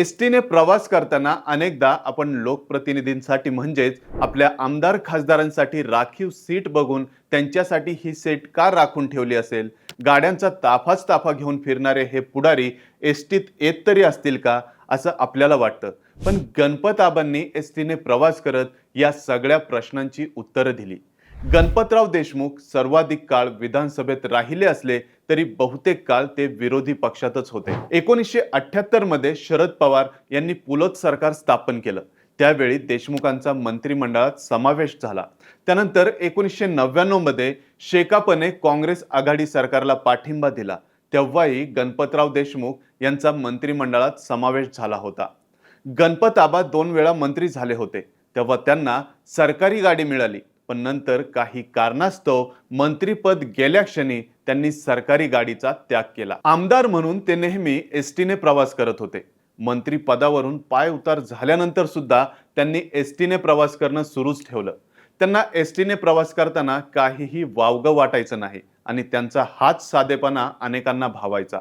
S टीने प्रवास करताना अनेकदा आपण लोकप्रतिनिधींसाठी म्हणजेच आपल्या आमदार खासदारांसाठी राखीव सीट बघून त्यांच्यासाठी ही सीट का राखून ठेवली असेल? गाड्यांचा ताफाच ताफा घेऊन फिरणारे हे पुढारी एस टीत येत तरी असतील का? असं आपल्याला वाटतं. पण गणपत आबांनी एस टीने प्रवास करत या सगळ्या प्रश्नांची उत्तरं दिली. गणपतराव देशमुख सर्वाधिक काळ विधानसभेत राहिले असले तरी बहुतेक काळ ते विरोधी पक्षातच होते. एकोणीसशे अठ्याहत्तरमध्ये शरद पवार यांनी पुलोत सरकार स्थापन केलं. त्यावेळी देशमुखांचा मंत्रिमंडळात समावेश झाला. त्यानंतर एकोणीसशे नव्याण्णवमध्ये शेकापने काँग्रेस आघाडी सरकारला पाठिंबा दिला. तेव्हाही गणपतराव देशमुख यांचा मंत्रिमंडळात समावेश झाला होता. गणपत आबा दोन वेळा मंत्री झाले होते. तेव्हा त्यांना सरकारी गाडी मिळाली. पण नंतर काही कारणास्तव मंत्रीपद गेल्या क्षणी त्यांनी सरकारी गाडीचा त्याग केला. आमदार म्हणून ते नेहमी एस टीने प्रवास करत होते. मंत्री पदावरून पाय उतार झाल्यानंतर सुद्धा त्यांनी एस टीने प्रवास करणं सुरूच ठेवलं. त्यांना एस टीने प्रवास करताना काहीही वावगं वाटायचं नाही आणि त्यांचा हाच साधेपणा अनेकांना भावायचा.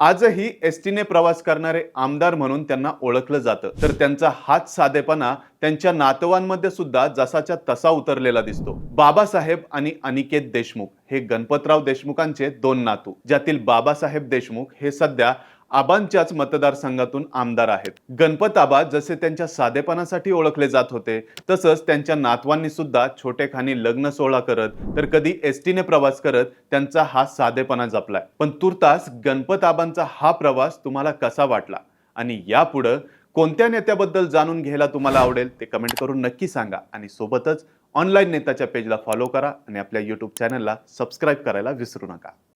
आजही एस टीने प्रवास करणारे आमदार म्हणून त्यांना ओळखलं जातं. तर त्यांचा हात साधेपणा त्यांच्या नातवांमध्ये सुद्धा जसाच्या तसा उतरलेला दिसतो. बाबासाहेब आणि अनिकेत देशमुख हे गणपतराव देशमुखांचे दोन नातू ज्यातील बाबासाहेब देशमुख हे सध्या आबांच्याच मतदारसंघातून आमदार आहेत. गणपत आबा जसे त्यांच्या साधेपणासाठी ओळखले जात होते तसंच त्यांच्या नातवांनी सुद्धा छोटेखानी लग्न सोहळा करत तर कधी एसटीने प्रवास करत त्यांचा हा साधेपणा जपलाय. पण तुर्तास गणपत आबांचा हा प्रवास तुम्हाला कसा वाटला? आणि यापुढं कोणत्या नेत्याबद्दल जाणून घ्यायला तुम्हाला आवडेल ते कमेंट करून नक्की सांगा. आणि सोबतच ऑनलाईन नेताच्या पेजला फॉलो करा आणि आपल्या यूट्यूब चॅनलला सबस्क्राईब करायला विसरू नका.